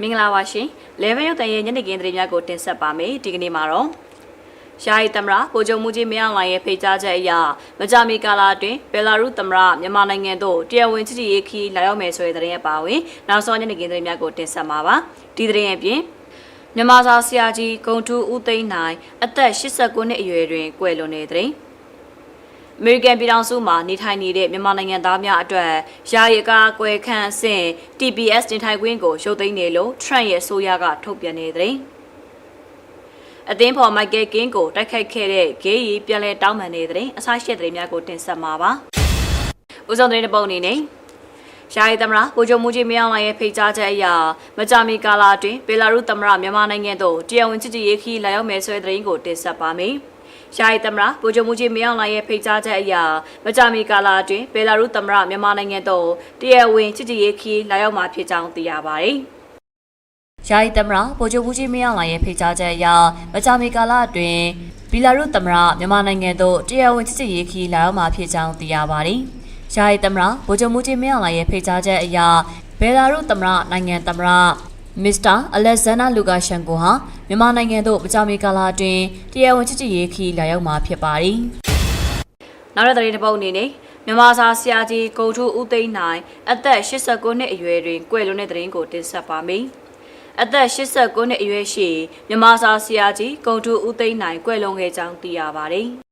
မင်္ဂလာပါရှင်။ level ရုပ်တန်ရဲ့ညနေခင်းသတင်းများကိုတင်ဆက်ပါမယ်။ဒီကနေ့မှာတော့ရှားရီသမရဗိုလ်ချုပ်မှုကြီးမင်းအောင်လှိုင်ရဲ့ဖိတ်ကြားချက်အရမကြာမီကာလအတွင်းဘယ်လာရုသမရမြန်မာနိုင်ငံသို့တရားဝင်ချစ်ကြည်ရေးခီးလာရောက်မယ်ဆိုတဲ့သတင်းအပါအဝင်နောက်ဆုံးညနေခင်းသတင်းများကိုတင်ဆက်မှာပါ။ဒီသတင်းအပြင်မြန်မာစာဆရာကြီးဂုံထူးဦးသိန်းနိုင်အသက်89နှစ်အရွယ်တွင်ကွယ်လွန်တဲ့သတင်း အမေရိကန်ပြည်ထောင်စုမှာနေထိုင်နေတဲ့မြန်မာနိုင်ငံသားများအတွက်ယာယီကာကွယ်ခန့်အဆင့် TPS တင်ထိုင်ခွင့်ကိုရုပ်သိမ်းနေလို့ Trump ရဲ့အစိုးရကထုတ်ပြန်နေတဲ့သတင်းအသင်းဖော်မိုက်ကယ်ကင်းကိုတိုက်ခိုက်ခဲ့တဲ့ဂေးရီပြန်လည်တောင်းပန်နေတဲ့သတင်းအစားရှိတဲ့သတင်းများကိုတင်ဆက်မှာပါ။ဦးဆောင်သတင်းတစ်ပုဒ်အနေနဲ့ယာယီသမရဗိုလ်ချုပ်မှုကြီးမင်းအောင်လှိုင်ရဲ့ဖိတ်ကြားချက်အရမကြာမီကာလအတွင်းဘယ်လာရုသမရမြန်မာနိုင်ငံသို့တရားဝင်ချစ်ကြည်ရေးခီးလာရောက်မယ်ဆိုတဲ့သတင်းကိုတင်ဆက်ပါမယ်။ ယာယီသမရဗိုလ်ချုပ်မှုကြီးမင်းအောင်လှိုင်ရဲ့ဖိတ်ကြားချက်အရမကြာမီကာလအတွင်းဘယ်လာရုသမရမြန်မာနိုင်ငံသို့တရားဝင်ချစ်ကြည်ရေးခီးလာရောက်မှာဖြစ်ကြောင်းသိရပါတယ်။ယာယီသမရဗိုလ်ချုပ်မှုကြီးမင်းအောင်လှိုင်ရဲ့ဖိတ်ကြားချက်အရမကြာမီကာလအတွင်းဘီလာရုသမရမြန်မာနိုင်ငံသို့တရားဝင်ချစ်ကြည်ရေးခီးလာရောက်မှာဖြစ်ကြောင်းသိရပါတယ်။ယာယီသမရဗိုလ်ချုပ်မှုကြီးမင်းအောင်လှိုင်ရဲ့ဖိတ်ကြားချက်အရဘယ်လာရုသမရနိုင်ငံသမရ မစ္စတာအလက်ဇန်နာလူကာရှန်ကိုဟာမြန်မာနိုင်ငံသို့မကြာမီကာလအတွင်းတရားဝင်ချစ်ကြည်ရေးခီးလာရောက်မှာဖြစ်ပါတယ်။နောက်တဲ့သတင်းတစ်ပုဒ်အနေနဲ့မြန်မာစာဆရာကြီးကိုထုဦးသိန်းနိုင်အသက်89နှစ်အရွယ်တွင်ကွယ်လွန်တဲ့သတင်းကိုတင်ဆက်ပါမယ်။အသက်89နှစ်အရွယ်ရှိမြန်မာစာဆရာကြီးကိုထုဦးသိန်းနိုင်ကွယ်လွန်ခဲ့ကြောင်းသိရပါတယ်။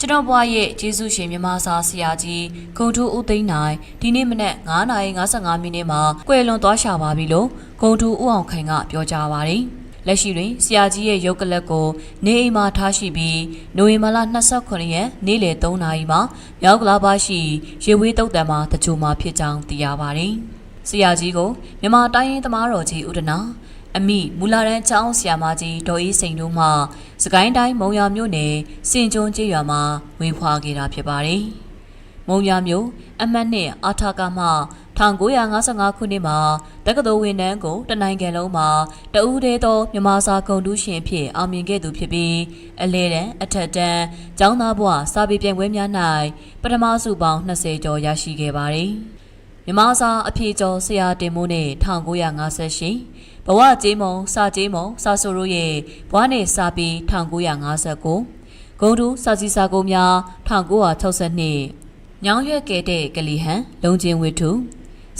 ကျွန်တော်ဘွားရဲ့ကျေးဇူးရှင်မြမစာဆရာကြီးဂုံထူးဦးသိန်းနိုင်ဒီနေ့မနက်9:55မိနစ်မှာကွယ်လွန်သွားရှာပါပြီလို့ဂုံထူးဦးအောင်ခိုင်ကပြောကြားပါတယ်။လက်ရှိတွင်ဆရာကြီးရဲ့ရုပ်ကလပ်ကိုနေအိမ်မှာထားရှိပြီးနိုဝင်ဘာလ29ရက်နေ့လယ်3နာရီမှာမြောက်ကလာပါရှိရေဝေးတုတ်တံမှာတကြိုမှာဖြစ်ကြောင်းသိရပါတယ်။ဆရာကြီးကိုမြန်မာတိုင်းရင်းသမားတော်ကြီးဦးဒနာ အမိမူလာရန်ချောင်းဆရာမကြီးဒေါ်အေးစိန်တို့မှစကိုင်းတိုင်းမုံရမြို့နယ်စင်ကျွန်းကျေးရွာမှာဝင်းဖွာခဲ့တာဖြစ်ပါတယ်။မုံရမြို့အမှတ်နှစ်အာထာကမှ1955ခုနှစ်မှာတက္ကသိုလ်ဝန်ထမ်းကိုတနိုင်ငံလုံးမှာတဦးတည်းသောမြန်မာစာဂုဏ်ထူးရှင်ဖြစ်အောင်မြင်ခဲ့သူဖြစ်ပြီးအလဲတန်းအထက်တန်းကျောင်းသားဘဝစာပေပြိုင်ပွဲများ၌ပထမဆုပေါင်း20ကျော်ရရှိခဲ့ပါတယ်။မြန်မာစာအဖြေကျော်ဆရာတင်မိုးနဲ့1958 ဘဝကျေးမုံစာကျေးမုံစာဆိုရိုရဲ့ဘွားနဲ့စာပေ1959ဂုံတူစာစီစာကုန်းများ1962ညောင်ရွက်ကဲတဲ့ကလီဟန်လုံချင်းဝိထု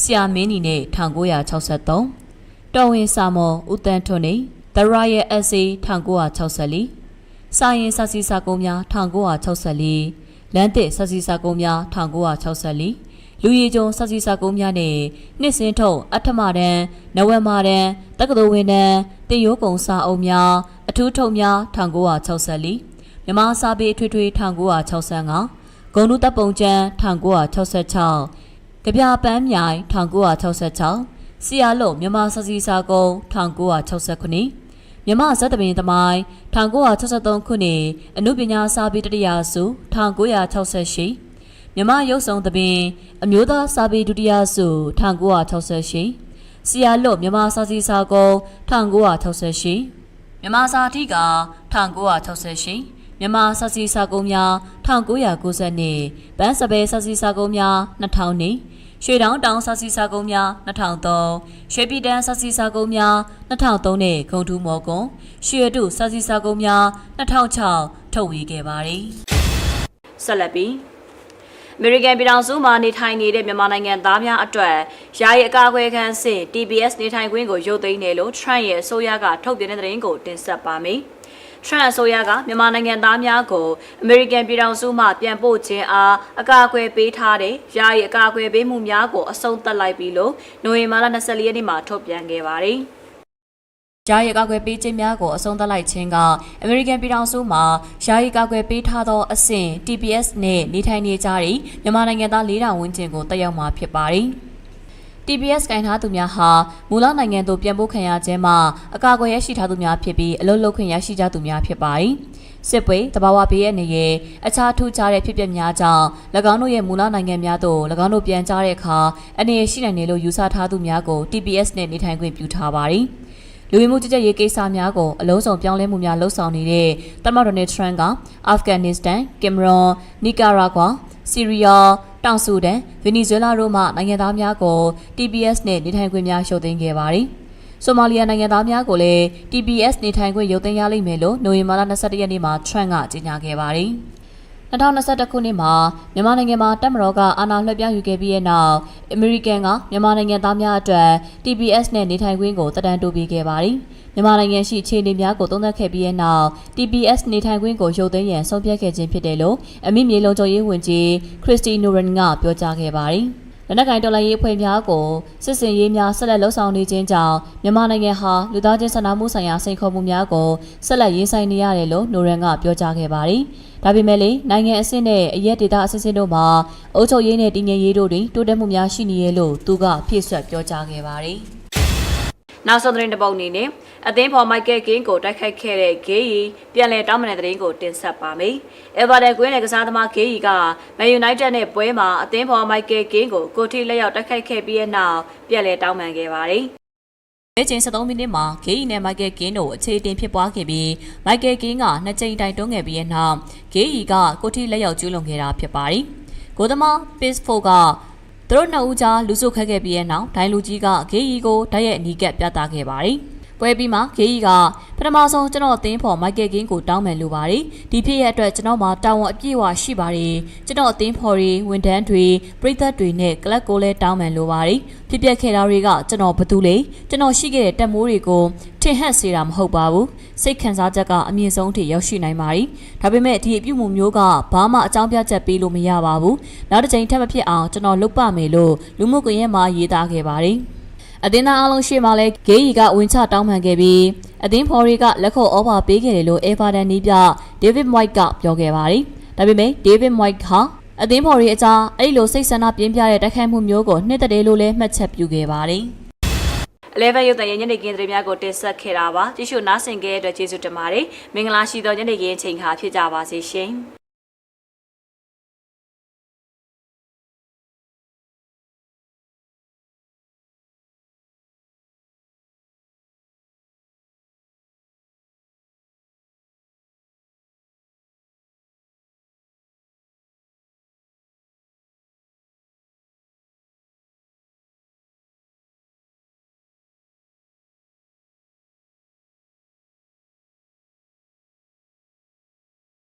ဆရာမင်းနီနဲ့1963တော်ဝင်စာမော်ဦးတန်းထွန်းနေတရရဲ့အက်ဆေး1964စာရင်စာစီစာကုန်းများ1964လမ်းတစ်စာစီစာကုန်းများ1964 လူရီကျုံစစီစာကုန်းများနဲ့နှစ်စင်းထုတ်အထမတန်းနဝမတန်းတက္ကသိုလ်ဝင်တန်းတင်ရိုးကုံစာအုပ်များအထူးထုတ်များ1964မြမစာပေအထွေထွေ1965ဂုံနုတပ်ပုံကျန်း1966ကြပြပန်းမြိုင်1966စီယာလုံးမြမစစီစာကုန်း1969မြမဇတ်တပင်သမိုင်း1963ခုနှစ်အနုပညာစာပေတတိယဆု1968 မြမရုပ်ဆောင်သပင်အမျိုးသားစာပေဒုတိယဆု1968စီယာလို့မြမစာစီစာကုန်း1968မြမစာအထိက1968မြမစာစီစာကုန်းများ1990နှစ်ဗန်းစပယ်စာစီစာကုန်းများ2000နှစ်ရွှေတောင်တောင်စာစီစာကုန်းများ2003ရွှေပြည်တန်းစာစီစာကုန်းများ2003နဲ့ဂုံထူးမော်ကွန်ရွှေတုစာစီစာကုန်းများ2006ထုတ်ဝေခဲ့ပါတယ်ဆက်လက်ပြီး အမေရိကန်ပြည်ထောင်စုမှာနေထိုင်နေတဲ့မြန်မာနိုင်ငံသားများအတွက်ယာယီအကာအကွယ်ခံစစ် TBS နေထိုင်ခွင့်ကိုရုပ်သိမ်းတယ်လို့ Trump ရဲ့အစိုးရကထုတ်ပြန်တဲ့သတင်းကိုတင်ဆက်ပါမယ်။ Trump အစိုးရကမြန်မာနိုင်ငံသားများကိုအမေရိကန်ပြည်ထောင်စုမှပြန်ပို့ခြင်းအားအကာအကွယ်ပေးထားတဲ့ယာယီအကာအကွယ်ပေးမှုများကိုအဆုံးသတ်လိုက်ပြီလို့နိုဝင်ဘာလ24ရက်နေ့မှာထုတ်ပြန်ခဲ့ပါတယ်။ ယာယီကာကွယ်ပေးခြင်းများကိုအဆုံးသတ်လိုက်ခြင်းကအမေရိကန်ပြည်ထောင်စုမှာယာယီကာကွယ်ပေးထားသောအဆင့် TPS နဲ့နေထိုင်နေကြတဲ့မြန်မာနိုင်ငံသား၄000ဝန်းကျင်ကိုတက်ရောက်မှာဖြစ်ပါတယ်။ TPS ကင်ထားသူများဟာမူလနိုင်ငံသို့ပြန်ပို့ခံရခြင်းမှာအကာအကွယ်ရရှိထားသူများဖြစ်ပြီးအလုပ်လုပ်ခွင့်ရရှိကြသူများဖြစ်ပါတယ်။စစ်ပွဲတဘာဝဘေးရဲ့နေရဲ့အခြားထူးခြားတဲ့ဖြစ်ပျက်များကြောင့်၎င်းတို့ရဲ့မူလနိုင်ငံများသို့၎င်းတို့ပြန်ကြားတဲ့အခါအနေရရှိနိုင်တယ်လို့ယူဆထားသူများကို TPS နဲ့နေထိုင်ခွင့်ပြုထားပါတယ်။ လူဝင်မှုကြီးကြပ်ရေးကိစ္စများကိုအလုံးစုံပြောင်းလဲမှုများလှုပ်ဆောင်နေတဲ့သမ္မတဒေါ်နယ်ထရန့်ကအာဖဂန်နစ္စတန်ကင်မရွန်နီကာရာဂွာဆီးရီးယားတောင်ဆူဒန်ဗင်နီဇွဲလားတို့မှနိုင်ငံသားများကို TPS နဲ့နေထိုင်ခွင့်များရှုပ်သိမ်းခဲ့ပါတယ်။ဆိုမာလီယာနိုင်ငံသားများကိုလည်း TPS နေထိုင်ခွင့်ရုပ်သိမ်းရလိမ့်မယ်လို့နိုဝင်ဘာလ22ရက်နေ့မှာ Trump ကကြေညာခဲ့ပါတယ်။ 2021ခုနှစ်မှာမြန်မာနိုင်ငံမှာတပ်မတော်ကအာဏာလွှဲပြောင်းယူခဲ့ပြီးတဲ့နောက်အမေရိကန်ကမြန်မာနိုင်ငံသားများအတွက် TPS နဲ့နေထိုင်ခွင့်ကိုတည်တံ့တိုးပေးခဲ့ပါတယ်။မြန်မာနိုင်ငံရှိအခြေအနေများကိုသုံးသပ်ခဲ့ပြီးတဲ့နောက် TPS နေထိုင်ခွင့်ကိုရုပ်သိမ်းရန်ဆုံးဖြတ်ခဲ့ခြင်းဖြစ်တယ်လို့အမိမြေလုံခြုံရေးဝန်ကြီးခရစ်စတီနိုရန်ကပြောကြားခဲ့ပါတယ်။လက်နက်ကိုင်တော်လှန်ရေးအဖွဲ့များကိုစစ်စင်ရေးများဆက်လက်လှုပ်ဆောင်နေခြင်းကြောင့်မြန်မာနိုင်ငံဟာလူသားချင်းစာနာမှုဆိုင်ရာစိန်ခေါ်မှုများကိုဆက်လက်ရင်ဆိုင်နေရတယ်လို့နိုရန်ကပြောကြားခဲ့ပါတယ်။ ဒါပေမဲ့လည်းနိုင်ငံအဆင့်နဲ့အရက်ဒေတာအဆင့်ဆင့်တို့မှာအုပ်ချုပ်ရေးနဲ့တည်ငြိမ်ရေးတို့တွင်တိုးတက်မှုများရှိနေရလို့သူကဖြည့်ဆွတ်ပြောကြားခဲ့ပါတယ်။နောက်ဆုံးသတင်းတစ်ပုဒ်အနေနဲ့အသင်းဖော်မိုက်ကယ်ကင်းကိုတိုက်ခိုက်ခဲ့တဲ့ဂေးရီပြန်လည်တောင်းပန်တဲ့သတင်းကိုတင်ဆက်ပါမယ်။အဗာဒန်ကွင်းနယ်ကစားသမားဂေးရီကမန်ယူနိုက်တက်နဲ့ပွဲမှာအသင်းဖော်မိုက်ကယ်ကင်းကိုကိုထိလက်ရောက်တိုက်ခိုက်ခဲ့ပြီးတဲ့နောက်ပြန်လည်တောင်းပန်ခဲ့ပါတယ်။ဲ ချိန်73မိနစ်မှာဂေးရီနဲ့မိုက်ကယ်ကင်းတို့အခြေတင်ဖြစ်ပွားခဲ့ပြီးမိုက်ကယ်ကင်းကနှစ်ချိန်တိုင်တွန်းခဲ့ပြီးတဲ့နောက်ဂေးရီကကိုထိလက်ရောက်ကျူးလွန်ခဲ့တာဖြစ်ပါတယ်။ကိုသမား Pace 4ကသူတို့နှစ်ဦးကြားလူစုခတ်ခဲ့ပြီးတဲ့နောက်ဒိုင်လူကြီးကဂေးရီကိုတိုက်ရိုက်အနီးကပ်ပြသခဲ့ပါတယ်။ ပွဲပြီးမှဂေးကြီးကပထမဆုံးကျွန်တော်အသင်းဖော်မိုက်ကယ်ကင်းကိုတောင်းမယ်လို့ပါတယ်ဒီဖြစ်ရဲ့အတွက်ကျွန်တော်မှာတာဝန်အပြည့်အဝရှိပါတယ်ကျွန်တော်အသင်းဖော်တွေဝန်ထမ်းတွေပြည်သက်တွေနဲ့ကလပ်ကိုလည်းတောင်းမယ်လို့ပါတယ်ဖြစ်ပျက်ခဲ့တာတွေကကျွန်တော်ဘသူလဲကျွန်တော်ရှိခဲ့တဲ့တက်မိုးတွေကိုထင်ဟပ်စေတာမဟုတ်ပါဘူးစိတ်ခံစားချက်ကအမြင့်ဆုံးထိရောက်ရှိနိုင်ပါတယ်ဒါပေမဲ့ဒီအပြုမှုမျိုးကဘာမှအကြောင်းပြချက်ပေးလို့မရပါဘူးနောက်တစ်ချိန်ထပ်မဖြစ်အောင်ကျွန်တော်လုပ်ပါမယ်လို့လူမှုကွန်ရက်မှာရေးသားခဲ့ပါတယ် အတင်းသားအလုံးရှိမှလဲဂေးရီကဝင်ချတောင်းပန်ခဲ့ပြီးအတင်းဖော်ရီကလက်ခုပ်အော်ဘာပေးခဲ့တယ်လို့အေဗာဒန်နီးပြဒေးဗစ်မိုက်ကပြောခဲ့ပါတယ်။ဒါပေမဲ့ဒေးဗစ်မိုက်ဟာအတင်းဖော်ရီအကြားအဲ့လိုစိတ်ဆန္ဒပြင်းပြတဲ့တိုက်ခိုက်မှုမျိုးကိုနှစ်သက်တယ်လို့လည်းမှတ်ချက်ပြုခဲ့ပါတယ်။11ရုပ်သံရဲ့ညနေခင်းသတင်းများကိုတင်ဆက်ခဲ့တာပါကြည့်ရှုနားဆင်ခဲ့တဲ့အတွက်ကျေးဇူးတင်ပါတယ်မင်္ဂလာရှိသောညနေခင်းအချိန်ခါဖြစ်ကြပါစေရှင်